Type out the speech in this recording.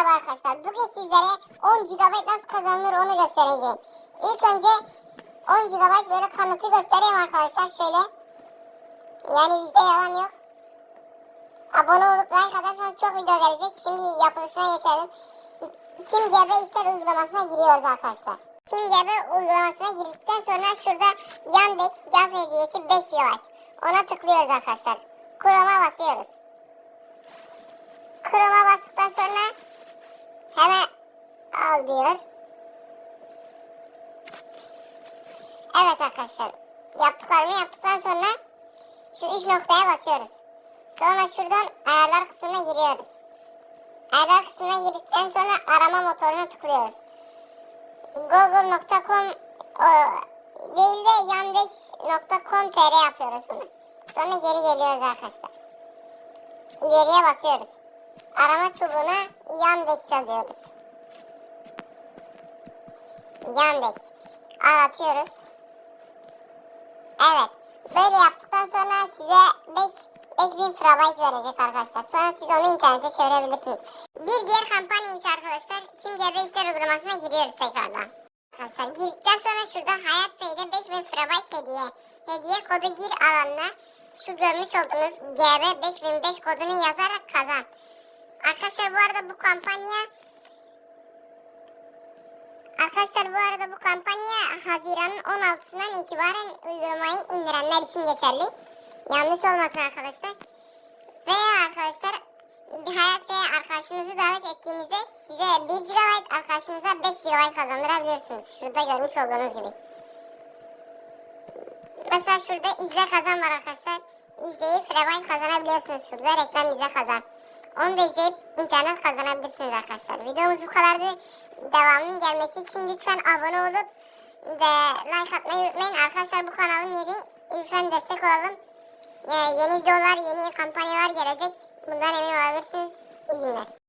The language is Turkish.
Merhaba arkadaşlar. Bugün sizlere 10 GB nasıl kazanılır onu göstereceğim. İlk önce 10 GB böyle kanıtı göstereyim arkadaşlar. Şöyle. Yani bizde yalan yok. Abone olup like atarsanız çok video gelecek. Şimdi yapılışına geçelim. Kim GB ister uygulamasına giriyoruz arkadaşlar. Kim GB uygulamasına girdikten sonra şurada Yandex yaz hediyesi 5 GB. Ona tıklıyoruz arkadaşlar. Chrome'a basıyoruz. Chrome'a hemen al diyor. Evet arkadaşlar. Yaptıklarımı yaptıktan sonra şu üç noktaya basıyoruz. Sonra şuradan ayarlar kısmına giriyoruz. Ayarlar kısmına girdikten sonra arama motoruna tıklıyoruz. Google.com değil de yandex.com.tr yapıyoruz bunu. Sonra geri geliyoruz arkadaşlar. İleriye basıyoruz. Arama çubuğuna Yandex yazıyoruz. Yandex. Aratıyoruz. Evet. Böyle yaptıktan sonra size 5 5000 frabayt verecek arkadaşlar. Sonra siz onu internete çevirebilirsiniz. Bir diğer kampanya ise arkadaşlar Kim GB ister uygulamasına giriyoruz tekrardan. Arkadaşlar girdikten sonra şurada Hayat Pay'de 5000 frabayt hediye. Hediye kodu gir alanına şu görmüş olduğunuz GB 5005 kodunu yazarak kazan. Arkadaşlar bu arada bu kampanya Arkadaşlar bu arada bu kampanya Haziran'ın 16'sından itibaren uygulamayı indirenler için geçerli. Yanlış olmasın arkadaşlar. Veya arkadaşlar hayat ve arkadaşınızı davet ettiğinizde size 1 GB arkadaşınıza 5 GB kazandırabilirsiniz. Şurada görmüş olduğunuz gibi. Mesela şurada izle kazan var arkadaşlar. İzleyip Freeline kazanabiliyorsunuz. Şurada reklam izle kazan. Onu da izleyip internet kazanabilirsiniz arkadaşlar. Videomuz bu kadardı. Devamının gelmesi için lütfen abone olup ve like atmayı unutmayın. Arkadaşlar bu kanalın yeri lütfen destek olalım. Ee, yeni videolar, yeni kampanyalar gelecek. Bundan emin olabilirsiniz. İyi günler.